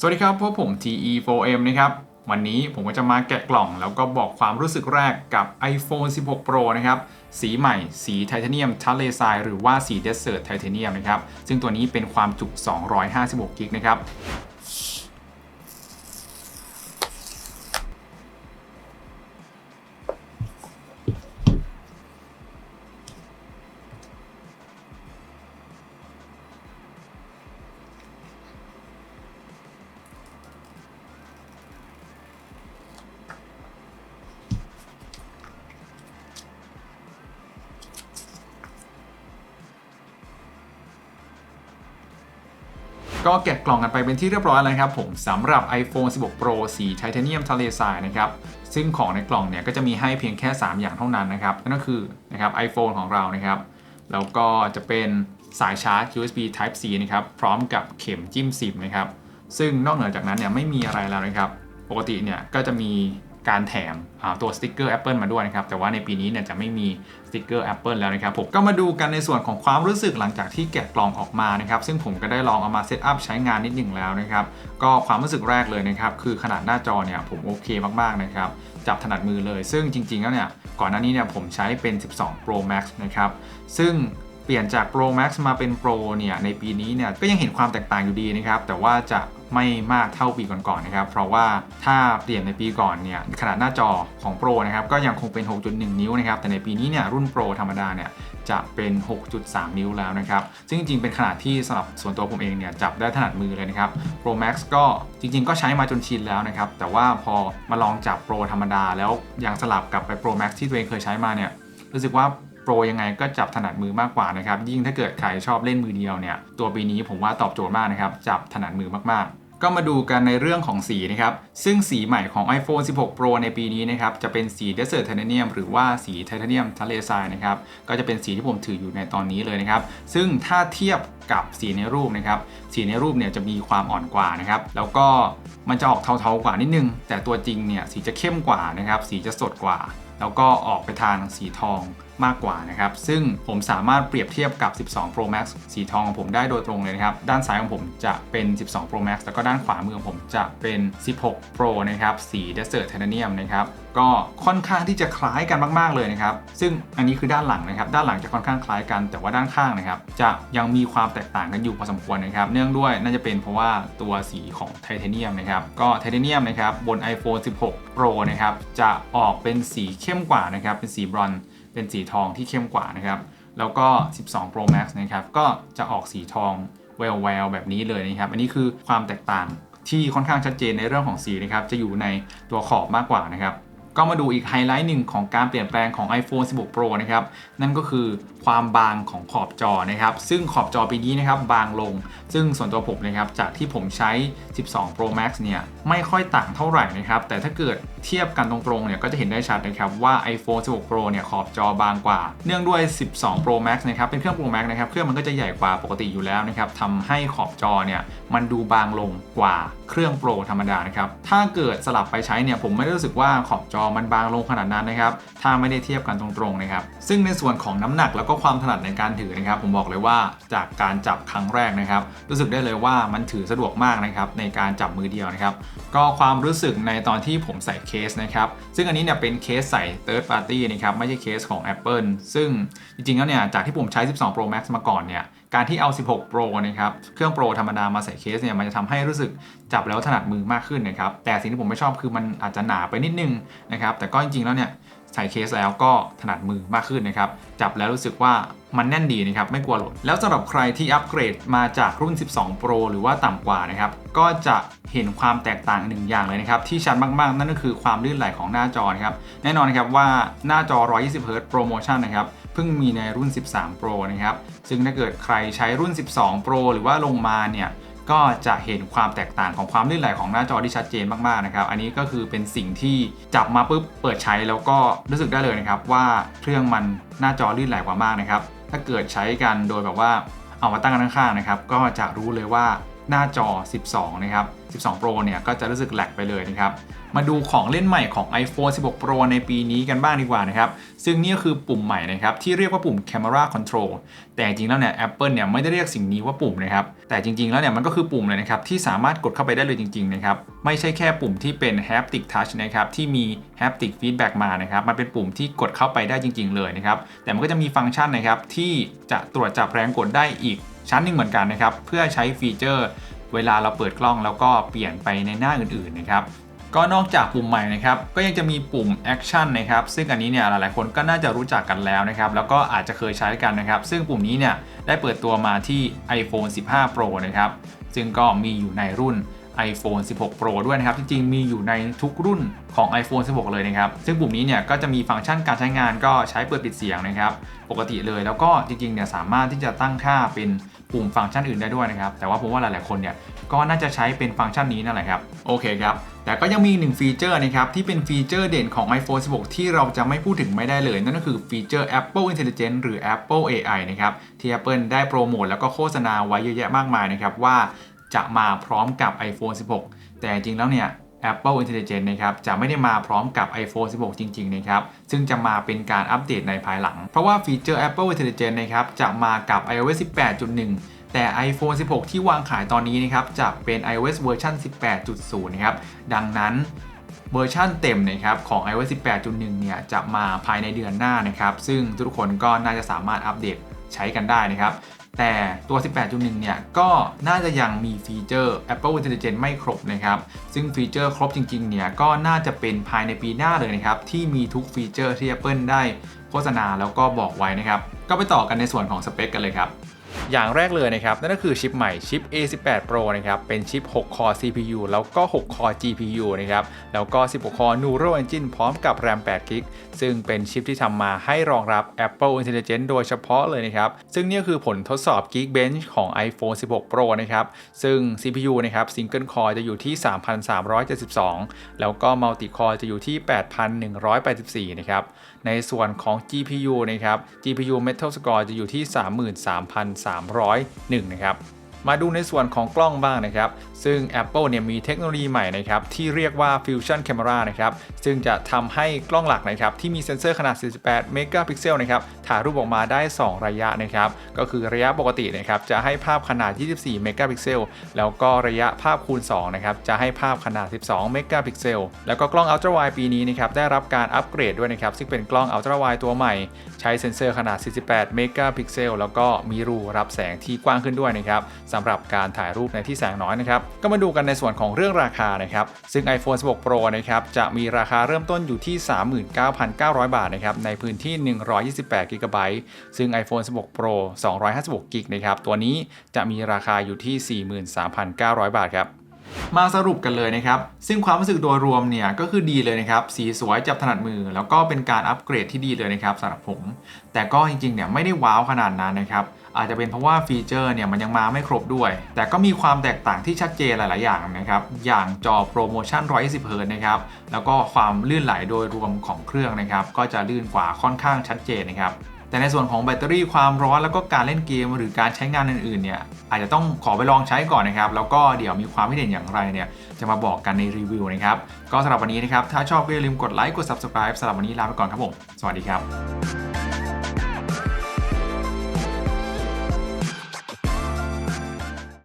สวัสดีครับพบผม TE4M นะครับ วันนี้ผมก็จะมาแกะกล่อง แล้วก็บอกความรู้สึกแรกกับ iPhone 16 Pro นะครับ สีใหม่ สีไทเทเนียมทะเลทรายหรือว่าสีเดสเซอร์ไทเทเนียมนะครับ ซึ่งตัวนี้เป็นความจุ 256กิกนะครับ ก็แกะกล่องกันไปเป็นที่เรียบร้อยแล้วนะครับผมสำหรับ iPhone 16 Pro สีไทเทเนียมทะเลทรายนะครับซึ่งของในกล่องเนี่ยก็จะมีให้เพียงแค่ 3 อย่างเท่านั้นนะครับนั่นก็คือนะครับ iPhone ของเรานะครับแล้วก็จะเป็นสายชาร์จ USB Type C นะครับพร้อมกับเข็มจิ้มซิมนะครับซึ่งนอกเหนือจากนั้นเนี่ยไม่มีอะไรแล้วนะครับ ปกติเนี่ยก็จะมี การแถมตัวสติกเกอร์ Apple มาด้วยนะครับ แต่ว่าในปีนี้เนี่ยจะไม่มีสติกเกอร์ Apple แล้วนะครับผมก็มาดูกันในส่วนของความรู้สึกหลังจากที่แกะกล่องออกมานะครับ ซึ่งผมก็ได้ลองเอามาเซตอัพใช้งานนิดหนึ่งแล้วนะครับ ก็ความรู้สึกแรกเลยนะครับ คือขนาดหน้าจอเนี่ยผมโอเคมากๆนะครับ จับถนัดมือเลย ซึ่งจริง ๆ แล้วเนี่ยก่อนหน้านี้เนี่ยผมใช้เป็น 12 Pro Max นะครับ ซึ่งเปลี่ยนจาก Pro Max มาเป็น Pro เนี่ยในปีนี้เนี่ยก็ยังเห็นความแตกต่างอยู่ดีนะครับแต่ว่าจะ ไม่มากเท่าปีก่อนๆนะครับ เพราะว่าถ้าเปลี่ยนในปีก่อนเนี่ยขนาดหน้าจอของ Pro นะครับก็ยังคงเป็น 6.1 นิ้วนะครับ แต่ในปีนี้เนี่ยรุ่น Pro ธรรมดาเนี่ยจะเป็น 6.3 นิ้วแล้วนะครับ ซึ่งจริงๆ เป็นขนาดที่สำหรับส่วนตัวผมเองเนี่ยจับได้ถนัดมือเลยนะครับ Pro Max ก็จริงๆ ก็ใช้มาจนชินแล้วนะครับ แต่ว่าพอมาลองจับ Pro ธรรมดา แล้วยังสลับกับไป Pro Max ที่ตัวเองเคยใช้มาเนี่ยรู้สึกว่า โปรยังไงก็จับถนัดมือมากกว่านะครับ ยิ่งถ้าเกิดใครชอบเล่นมือเดียวเนี่ย ตัวปีนี้ผมว่าตอบโจทย์มากนะครับ จับถนัดมือมากๆ ก็มาดูกันในเรื่องของสีนะครับ ซึ่งสีใหม่ของ iPhone 16 Pro ในปีนี้นะครับ จะเป็นสี Desert Titanium หรือว่าสีไทเทเนียมทะเลทรายนะครับ ก็จะเป็นสีที่ผมถืออยู่ในตอนนี้เลยนะครับ ซึ่งถ้าเทียบกับสีในรูปนะครับ สีในรูปเนี่ยจะมีความอ่อนกว่านะครับ แล้วก็มันจะออกเทาๆกว่านิดนึง แต่ตัวจริงเนี่ยสีจะเข้มกว่านะครับ สีจะสดกว่า แล้วก็ออกไปทางสีทอง มากกว่านะครับ ซึ่งผมสามารถเปรียบเทียบกับ 12 Pro Max สีทองของผมได้โดยตรงเลยนะครับ ด้านซ้ายของผมจะเป็น 12 Pro Max แล้วก็ด้านขวามือของผมจะเป็น 16 Pro นะครับ สี Desert Titanium นะครับก็ค่อนข้างที่จะคล้ายกันมาก ๆ เลยนะครับ ซึ่งอันนี้คือด้านหลังนะครับ ด้านหลังจะค่อนข้างคล้ายกัน แต่ว่าด้านข้างนะครับ จะยังมีความแตกต่างกันอยู่พอสมควรนะครับ เนื่องด้วยน่าจะเป็นเพราะว่าตัวสีของไทเทเนียมนะครับ ก็ไทเทเนียมนะครับบน iPhone 16 Pro นะครับ จะออกเป็นสีเข้มกว่านะครับ เป็นสีบรอนซ์ เป็นสีทองที่เข้มกว่านะครับ แล้วก็ 12 Pro Max นะครับ ก็จะออกสีทองแววแววแบบนี้เลยนะครับ อันนี้คือความแตกต่างที่ค่อนข้างชัดเจนในเรื่องของสีนะครับ จะอยู่ในตัวขอบมากกว่านะครับ ก็มาดูอีกไฮไลท์หนึ่งของการเปลี่ยนแปลงของ iPhone 16 Pro นะครับ นั่นก็คือความบางของขอบจอนะครับ ซึ่งขอบจอปีนี้นะครับบางลง ซึ่งส่วนตัวผมนะครับจากที่ผมใช้ 12 Pro Max เนี่ยไม่ค่อยต่างเท่าไหร่นะครับ แต่ถ้าเกิดเทียบกันตรงๆเนี่ยก็จะเห็นได้ชัดนะครับว่า iPhone 16 Pro เนี่ยขอบจอบางกว่า เนื่องด้วย 12 Pro Max นะครับเป็นเครื่อง Pro Max นะครับเครื่องมันก็จะใหญ่กว่าปกติอยู่แล้วนะครับทำให้ขอบจอเนี่ยมันดูบางลงกว่าเครื่อง Pro ธรรมดานะครับถ้าเกิดสลับไปใช้เนี่ยผมไม่ได้รู้สึกว่าขอบจอมันบางลงขนาดนั้นนะครับ ถ้าไม่ได้เทียบกันตรงๆนะครับ ซึ่งในส่วนของน้ำหนักแล้วก็ความถนัดในการถือนะครับ ผมบอกเลยว่าจากการจับครั้งแรกนะครับ รู้สึกได้เลยว่ามันถือสะดวกมากนะครับในการจับมือเดียวนะครับ ก็ความรู้สึกในตอนที่ผมใส่เคสนะครับ ซึ่งอันนี้เนี่ยเป็นเคสใส่ third party นะครับ ไม่ใช่เคสของ Apple ซึ่งจริงๆแล้วเนี่ยจากที่ผมใช้ 12 Pro Max มาก่อนเนี่ยการที่เอา 16 Pro นะครับ เครื่อง Pro ธรรมดามาใส่เคสเนี่ย มันจะทำให้รู้สึกจับแล้วถนัดมือมากขึ้นนะครับ แต่สิ่งที่ผมไม่ชอบคือมันอาจจะหนาไปนิดนึงนะครับ แต่ก็จริงๆแล้วเนี่ย ใส่เคสแล้วก็ถนัดมือมากขึ้นนะครับ จับแล้วรู้สึกว่ามันแน่นดีนะครับ ไม่กลัวหล่นแล้วสำหรับใครที่อัปเกรดมาจากรุ่น 12 Pro หรือว่าต่ำกว่านะครับ ก็จะเห็นความแตกต่างหนึ่งอย่างเลยนะครับ ที่ชัดมาก ๆ นั่นก็คือความลื่นไหลของหน้าจอนะครับ แน่นอนนะครับว่าหน้าจอ 120 Hz Promotion นะครับเพิ่งมีในรุ่น 13 Pro นะครับ ซึ่งถ้าเกิดใครใช้รุ่น 12 Pro หรือว่าลงมาเนี่ย ก็จะเห็นความแตกต่างของความลื่นไหลของหน้าจอที่ชัดเจนมากๆนะครับ อันนี้ก็คือเป็นสิ่งที่จับมาปุ๊บเปิดใช้แล้วก็รู้สึกได้เลยนะครับ ว่าเครื่องมันหน้าจอลื่นไหลกว่ามากนะครับ ถ้าเกิดใช้กันโดยแบบว่าเอามาตั้งกันข้างๆนะครับ ก็จะรู้เลยว่าหน้าจอ 12 นะครับ 12 Pro เนี่ยก็จะรู้สึกแหลกไปเลยนะครับ มาดูของเล่นใหม่ของ iPhone 16 Pro ในปีนี้กันบ้างดีกว่านะครับ ซึ่งนี่ก็คือปุ่มใหม่นะครับ ที่เรียกว่าปุ่ม Camera Control แต่จริงแล้วเนี่ย Apple เนี่ยไม่ได้เรียกสิ่งนี้ว่าปุ่มนะครับ แต่จริง ๆ แล้วเนี่ยมันก็คือปุ่มเลยนะครับ ที่สามารถกดเข้าไปได้เลยจริง ๆ นะครับ ไม่ใช่แค่ปุ่มที่เป็น Haptic Touch นะครับ ที่มี Haptic Feedback มานะครับ มันเป็นปุ่มที่กดเข้าไปได้จริง ๆ เลยนะครับ แต่มันก็จะมีฟังก์ชันนะครับที่จะตรวจจับแรงกดได้อีกชั้นหนึ่งเหมือนกันนะครับ เพื่อใช้ฟีเจอร์ เวลาเราเปิดกล้องแล้วก็เปลี่ยนไปในหน้าอื่นๆนะครับ ก็นอกจากปุ่มใหม่นะครับก็ยังจะมีปุ่ม Action นะครับซึ่งอันนี้เนี่ยหลายๆคนก็น่าจะรู้จักกันแล้วนะครับแล้วก็อาจจะเคยใช้กันนะครับ ซึ่งปุ่มนี้เนี่ยได้เปิดตัวมาที่ iPhone 15 Pro นะครับซึ่งก็มีอยู่ในรุ่น iPhone 16 Pro ด้วยนะครับ จริงๆ มีอยู่ในทุกรุ่นของ iPhone 16 เลยนะครับ ซึ่งปุ่มนี้เนี่ยก็จะมีฟังก์ชันการใช้งานก็ใช้เปิดปิดเสียงนะครับ ปกติเลยแล้วก็จริงๆ เนี่ยสามารถที่จะตั้งค่าเป็น ปุ่มฟังก์ชันอื่นได้ด้วยนะครับ แต่ว่าผมว่าหลายๆคนเนี่ยก็น่าจะใช้เป็นฟังก์ชันนี้นั่นแหละครับ โอเคครับ แต่ก็ยังมีหนึ่งฟีเจอร์นะครับ ที่เป็นฟีเจอร์เด่นของ iPhone 16 ที่เราจะไม่พูดถึงไม่ได้เลย นั่นก็คือฟีเจอร์ Apple Intelligence หรือ Apple AI นะครับ ที่ Apple ได้โปรโมทแล้วก็โฆษณาไว้เยอะแยะมากมายนะครับว่าจะมาพร้อมกับ iPhone 16 แต่จริงแล้วเนี่ย Apple Intelligence นะครับจะไม่ได้มาพร้อมกับ iPhone 16 จริง ๆ นะครับ ซึ่งจะมาเป็นการอัปเดตในภายหลัง เพราะว่าฟีเจอร์ Apple Intelligence นะครับจะมากับ iOS 18.1แต่ iPhone 16 ที่วางขายตอนนี้นะครับจะเป็น iOS เวอร์ชัน18.0 นะครับ ดังนั้นเวอร์ชันเต็มนะครับของ iOS 18.1 เนี่ยจะมาภายในเดือนหน้านะครับ ซึ่งทุกคนก็น่าจะสามารถอัปเดตใช้กันได้นะครับ แต่ตัว 18.1 เนี่ย ก็น่าจะยังมีฟีเจอร์ Apple Intelligence ไม่ครบนะครับ ซึ่งฟีเจอร์ครบจริงๆ เนี่ย ก็น่าจะเป็นภายในปีหน้าเลยนะครับ ที่มีทุกฟีเจอร์ที่ Apple ได้โฆษณาแล้วก็บอกไว้นะครับ ก็ไปต่อกันในส่วนของสเปคกันเลยครับ อย่างแรกเลยนะครับ นั่นก็คือชิปใหม่ชิป A18 Pro นะครับ เป็นชิป6 core CPU แล้วก็6 core GPU นะครับ แล้วก็ 16 core Neural Engine พร้อมกับ RAM 8 GB ซึ่งเป็นชิปที่ทำมาให้รองรับ Apple Intelligence โดยเฉพาะเลยนะครับ ซึ่งนี่คือผลทดสอบ Geekbench ของ iPhone 16 Pro นะครับ ซึ่ง CPU นะครับ Single Core จะอยู่ที่ 3,372 แล้วก็ Multi Core จะอยู่ที่ 8,184 นะครับ ในส่วนของ GPU นะครับ GPU Metal Score จะอยู่ที่ 33,3 301นะครับ มาดูในส่วนของกล้องบ้างนะครับ ซึ่ง Apple เนี่ยมีเทคโนโลยีใหม่นะครับที่เรียกว่า Fusion Camera นะครับ ซึ่งจะทำให้กล้องหลักนะครับที่มีเซ็นเซอร์ขนาด 48 เมกะพิกเซลนะครับถ่ายรูปออกมาได้ 2 ระยะนะครับ ก็คือระยะปกตินะครับจะให้ภาพขนาด 24 เมกะพิกเซล แล้วก็ระยะภาพคูณ2นะครับจะให้ภาพขนาด 12 เมกะพิกเซล แล้วก็กล้อง Ultra Wide ปีนี้นะครับได้รับการอัปเกรดด้วยนะครับซึ่งเป็นกล้อง Ultra Wide ตัวใหม่ ใช้เซ็นเซอร์ขนาด 48 เมกะพิกเซล แล้วก็มีรูรับแสงที่กว้างขึ้นด้วยนะครับสำหรับการถ่ายรูปในที่แสงน้อยนะครับ ก็มาดูกันในส่วนของเรื่องราคานะครับ ซึ่ง iPhone 16 Pro นะครับ จะมีราคาเริ่มต้นอยู่ที่ 39,900 บาทนะครับ ในพื้นที่ 128 g b ซึ่ง iPhone 16 Pro 256 g b นะครับ ตัวนี้จะมีราคาอยู่ที่ 43,900 บาทครับมาสรุปกันเลยนะครับ ซึ่งความรู้สึกโดยรวมเนี่ยก็คือดีเลยนะครับ สีสวยจับถนัดมือ แล้วก็เป็นการอัปเกรดที่ดีเลยนะครับสำหรับผม แต่ก็จริงๆเนี่ยไม่ได้ว้าวขนาดนั้นนะครับ อาจจะเป็นเพราะว่าฟีเจอร์เนี่ยมันยังมาไม่ครบด้วย แต่ก็มีความแตกต่างที่ชัดเจนหลาย ๆ อย่างนะครับ อย่างจอโปรโมชั่น120 Hz นะครับ แล้วก็ความลื่นไหลโดยรวมของเครื่องนะครับ ก็จะลื่นกว่าค่อนข้างชัดเจนนะครับแต่ในส่วนของแบตเตอรี่ความร้อนแล้วก็การเล่นเกมหรือการใช้งานอื่น ๆ เนี่ยอาจจะต้องขอไปลองใช้ก่อนนะครับ แล้วก็เดี๋ยวมีความคิดเห็นอย่างไรเนี่ยจะมาบอกกันในรีวิวนะครับ ก็สำหรับวันนี้นะครับ ถ้าชอบก็อย่าลืมกดไลค์กด subscribe สำหรับวันนี้ลาไปก่อนครับผม สวัสดีครับ